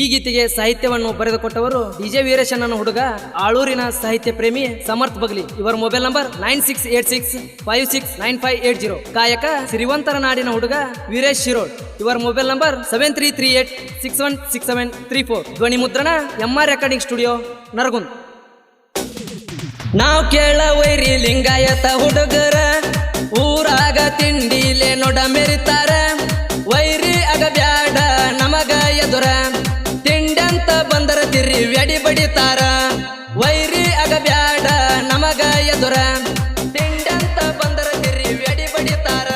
ಈ ಗೀತೆಗೆ ಸಾಹಿತ್ಯವನ್ನು ಬರೆದುಕೊಟ್ಟವರು ಡಿಜೆ ವೀರೇಶಣ್ಣನ ಹುಡುಗ, ಆಳೂರಿನ ಸಾಹಿತ್ಯ ಪ್ರೇಮಿ ಸಮರ್ಥ್ ಬಗ್ಲಿ. ಇವರ mobile number nine six eight six five six nine five eight zero. ಗಾಯಕ ಶ್ರೀವಂತರ ನಾಡಿನ ಹುಡುಗ ವೀರೇಶ್ ಶಿರೋಡ್ ಇವರ mobile number seven three three eight six one six seven three four. ಧ್ವನಿ ಮುದ್ರಣ M R recording studio, Naragund. ನಾವು ಕೇಳ ವೈರಿ ಲಿಂಗಾಯತ ಹುಡುಗರ, ಊರಾಗ ತಿಂಡಿಲೆ ನೋಡ ಮೆರಿತಾರ. ಬಡಿತಾರ ವೈರಿ ಅಗ ಬ್ಯಾಡ ನಮಗ ಎದುರ. ತಿಂಡಂತ ಬಂದರ ತಿರಿ ವ್ಯಡಿ ಬಡಿತಾರ.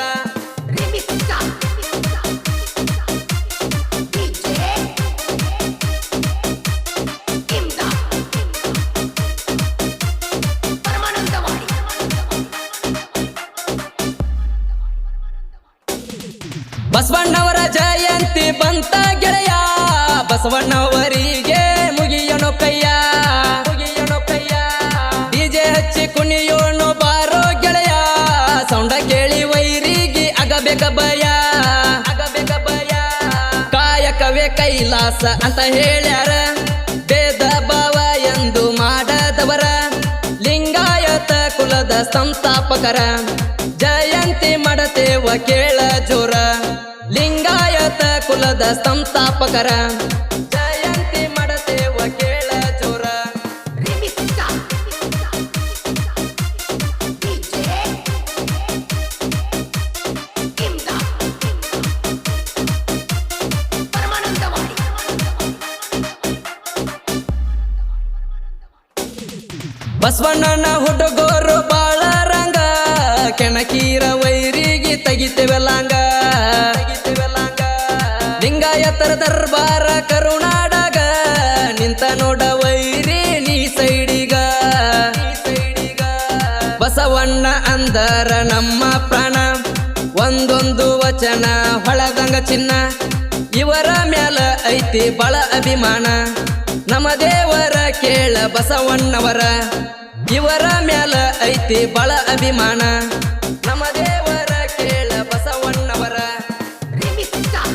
ಬಸವಣ್ಣವರ ಜಯಂತಿ ಬಂತ ಗೆಳೆಯ. ಬಸವಣ್ಣವರಿಗೆ ಕೈಲಾಸ ಅಂತ ಹೇಳ್ಯಾರ. ಭೇದ ಭಾವ ಎಂದು ಮಾಡದವರ. ಲಿಂಗಾಯತ ಕುಲದ ಸಂಸ್ಥಾಪಕರ. ಜಯಂತಿ ಮಾಡತೇವ ಕೇಳ ಜೋರ. ಲಿಂಗಾಯತ ಕುಲದ ಸಂಸ್ಥಾಪಕರ. ಬಸವಣ್ಣನ ಹುಡುಗೋರು ಬಾಳ ರಂಗ. ಕೆಣಕೀರ ವೈರಿಗೆ ತೆಗಿತೇವೆ ಲಾಂಗ. ಲಿಂಗಾಯತರ ದರ್ಬಾರ ಕರುಣಾಡಾಗ. ನಿಂತ ನೋಡ ವೈರಿ ನೀ ಸೈಡಿಗ. ಬಸವಣ್ಣ ಅಂದರ ನಮ್ಮ ಪ್ರಾಣ. ಒಂದೊಂದು ವಚನ ಹೊಳದಂಗ ಚಿನ್ನ. ಇವರ ಮ್ಯಾಲ ಐತಿ ಬಳ ಅಭಿಮಾನ. ನಮ್ಮ ದೇವರ ಕೇಳ ಬಸವಣ್ಣವರ ಇವರ ಮ್ಯಾಲ ಐತಿ ಬಳ ಅಭಿಮಾನ ನಮ್ಮ ದೇವರ ಕೇಳ ಬಸವಣ್ಣವರ Remixta.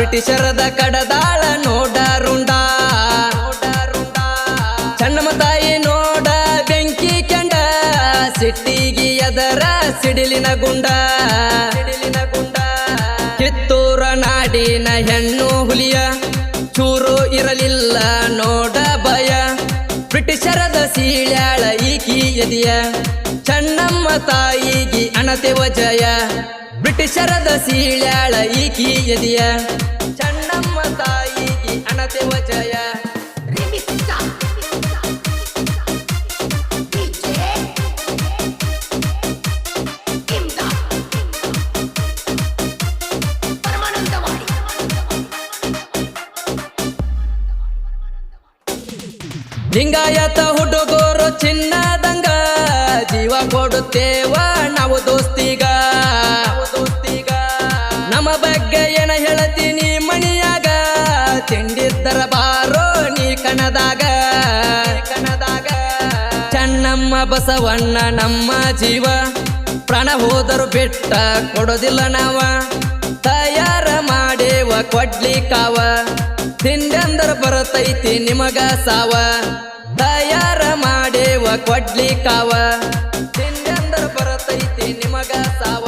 ಬ್ರಿಟಿಷರದ ಕಡದಾಳ ನೋಡ ರುಂಡ. ಚನ್ನಮ್ಮ ತಾಯಿ ನೋಡ ಬೆಂಕಿ ಕೆಂಡ. ಸಿಟ್ಟಿಗಿ ಅದರ ಸಿಡಿಲಿನ ಗುಂಡ ಸಿಡಿಲಿನ ಗುಂಡ. ಕಿತ್ತೂರ ನಾಡಿನ ಹೆಣ್ಣು ಹುಲಿಯ. ಚೂರು ಇರಲಿಲ್ಲ ನೋಡ ಭಯ. ಬ್ರಿಟಿಷರದ ಸೀಳ್ಯಾಳ ಈಕಿ ಎದಿಯ? ಚನ್ನಮ್ಮ ತಾಯಿಗಿ ಅಣತೆವ ಜಯ ಬ್ರಿಟಿಷರದ ಸೀಳ್ಯಾಳ ಈಕಿ ಎದಿಯ? ಚನ್ನಮ್ಮ ತಾಯಿಗಿ ಅಣತೆವ ಜಯ ಲಿಂಗಾಯತ ಹುಡುಗರು ಚಿನ್ನದಂಗ, ಜೀವ ಕೊಡುತ್ತೇವ ನಾವು ದೋಸ್ತಿಗ. ದೋಸ್ತಿಗ ನಮ್ಮ ಬಗ್ಗೆ ಏನ ಹೇಳತೀನಿ ಮಣಿಯಾಗ, ತಿಂಡಿದ್ದರ ಬಾರೋ ನೀ ಕಣದಾಗ ಕಣದಾಗ. ಚನ್ನಮ್ಮ ಬಸವಣ್ಣ ನಮ್ಮ ಜೀವ, ಪ್ರಾಣ ಹೋದರು ಬಿಟ್ಟ ಕೊಡೋದಿಲ್ಲ ನಾವ. ಕೊಡ್ಲಿ ಕಾವ ತಿಂಡಂದ್ರ ಬರತೈತಿ ನಿಮಗ ಸಾವ? ತಯಾರ ಮಾಡೇವ ಕೊಡ್ಲಿ ಕಾವ ತಿಂಡಂದ್ರ ಬರತೈತಿ ನಿಮಗ ಸಾವ?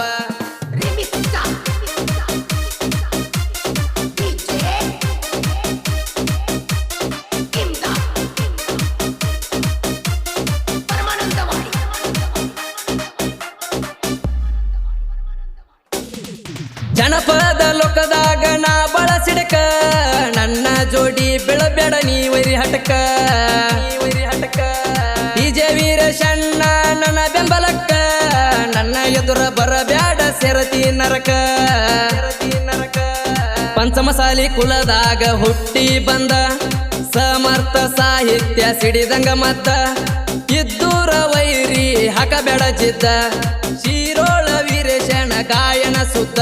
ಬೆಳಬೇಡ ನೀ ವೈರಿ ಹಟಕ ವೈರಿ ಹಟಕ ಸಣ್ಣ ವೀರಶಣ್ಣ, ನನ್ನ ಬೆಂಬಲಕ್ಕ. ನನ್ನ ಎದುರ ಬರಬೇಡ ಸೆರತಿ ನರಕ. ನರಕ ಪಂಚಮಸಾಲಿ ಕುಲದಾಗ ಹುಟ್ಟಿ ಬಂದ ಸಮರ್ಥ ಸಾಹಿತ್ಯ ಸಿಡಿದಂಗ ಮತ್ತ ಇದ್ದೂರ ವೈರಿ ಹಾಕಬೇಡ ಜಿದ್ದ. ಶಿರೋಳ ವೀರೇಶನ ಗಾಯನ ಸುತ್ತ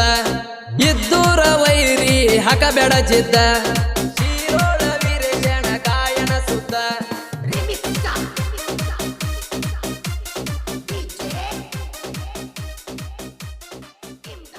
ಇದ್ದೂರ ವೈರಿ ಹಾಕಬೇಡ ಜಿದ್ದ.